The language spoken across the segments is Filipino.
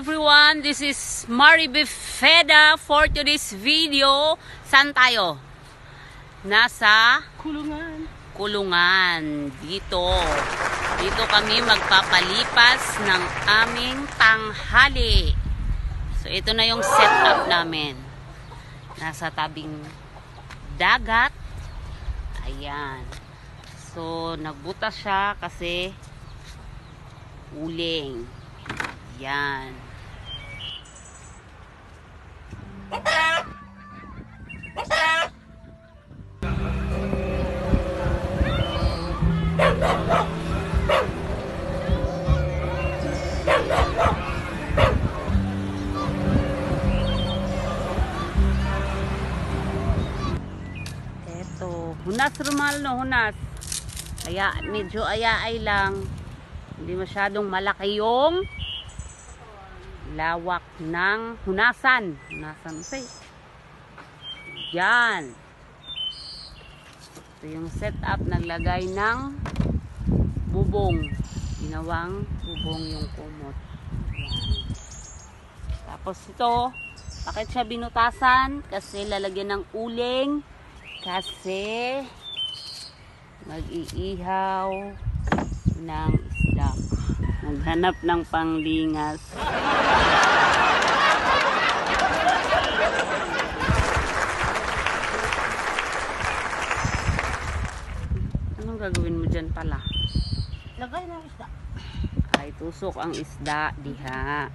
Everyone, this is Maribeth Feda for today's video. Saan tayo? Nasa Kulungan. kulungan dito. Dito kami magpapalipas ng aming tanghali. So ito na yung setup namin. Nasa tabing dagat. Ayan. So nagbutas siya kasi uling. Yan. Eto, hunas rumal no, hunas. Kaya medyo ayaay lang. Hindi masyadong malaki yung lawak ng hunasan. Hunasan say. Yan. Ito yung setup naglagay ng bubong. Ginawang bubong yung kumot. Yan. Tapos ito, bakit siya binutasan? Kasi lalagyan ng uling. Kasi mag-iihaw ng isda. Naghanap ng panglingas. Anong gagawin mo dyan pala? Lagay ng isda. Ay, tusok ang isda, diha.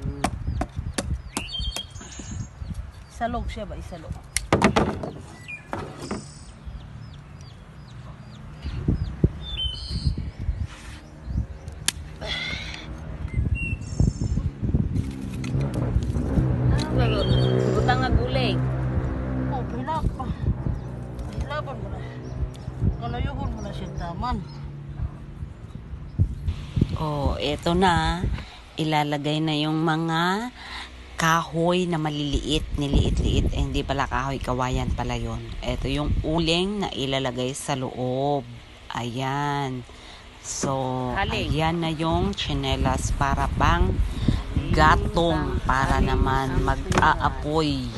Mm. Isalog siya ba? Isalog. Oh. Kalayuhon mo na siya taman. Oh, eto na. Ilalagay na yung mga kahoy na maliliit, niliit-liit. Eh, hindi pala kahoy, kawayan pala yon. Eto yung uling na ilalagay sa loob. Ayan. So, Haling. ayan na yung chinelas para pang gatong para naman mag-aapoy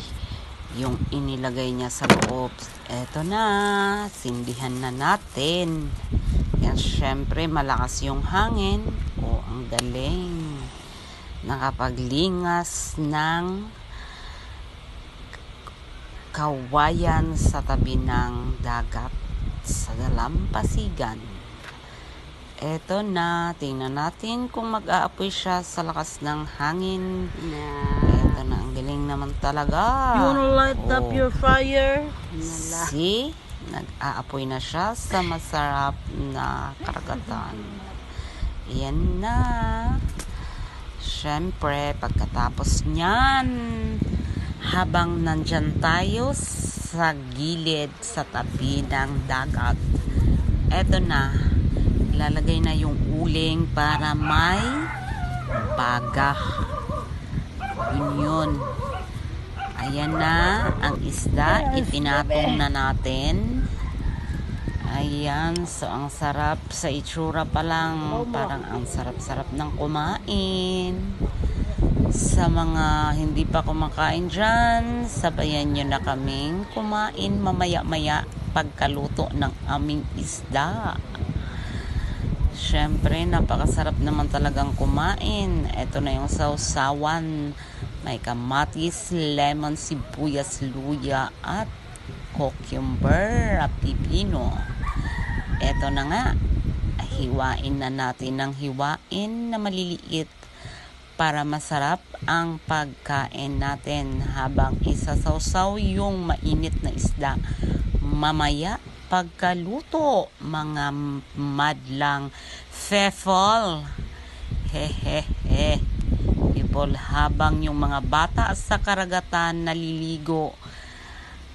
yung inilagay niya sa loob. Eto na, sindihan na natin. Yan, syempre, malakas yung hangin. O, ang galing. Nakapaglingas ng kawayan sa tabi ng dagat sa dalampasigan. Eto na, tingnan natin kung mag-aapoy siya sa lakas ng hangin. Eto na, ang galing naman talaga. You wanna light up Oh. your fire? See? Nag-aapoy na siya sa masarap na karagatan. Yan na. Siyempre, pagkatapos niyan, habang nandyan tayo sa gilid, sa tabi ng dagat, eto na, ilalagay na yung uling para may baga. Yun yun. Ayan na ang isda. Itinatong na natin. Ayan. So, ang sarap sa itsura pa lang. Parang ang sarap-sarap ng kumain. Sa mga hindi pa kumakain dyan, sabayan nyo na kaming kumain mamaya-maya pagkaluto ng aming isda. Siyempre, napakasarap naman talagang kumain. Ito na yung sausawan. May kamatis, lemon, sibuyas, luya, at cucumber, at pipino. Ito na nga. Hiwain na natin ng hiwain na maliliit para masarap ang pagkain natin habang isasawsaw yung mainit na isda. Mamaya pagkaluto mga madlang fefol. Hehehe. People, habang yung mga bata sa karagatan naliligo,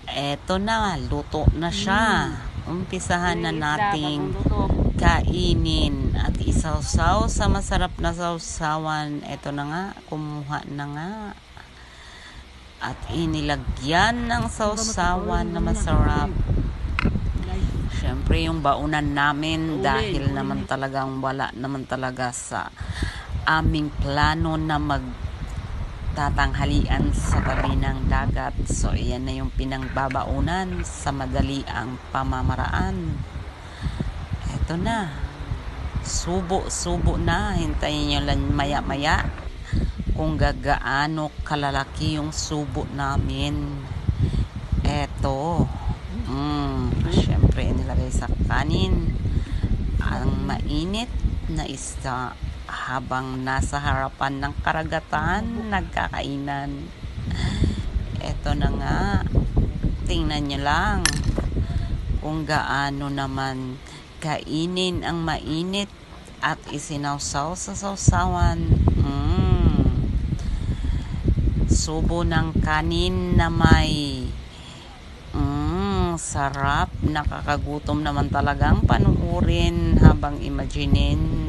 eto na, luto na siya. Umpisahan na nating kainin at isawsaw sa masarap na sawsawan. Ito na nga, kumuha na nga. At inilagyan ng sawsawan na masarap. Siyempre, yung baunan namin dahil naman talagang wala naman talaga sa aming plano na mag tatanghalian sa tabi ng dagat. So, iyan na yung pinangbabaunan sa madali ang pamamaraan. Eto na. Subo-subo na. Hintayin nyo lang maya-maya kung gagaano kalalaki yung subo namin. Eto. Mm, syempre, nilagay sa kanin. Ang mainit na isda habang nasa harapan ng karagatan, nagkakainan. Eto na nga. Tingnan nyo lang kung gaano naman kainin ang mainit at isinawsaw sa sawsawan. Mm. Subo ng kanin na may mm, sarap. Nakakagutom naman talagang panuorin habang imaginin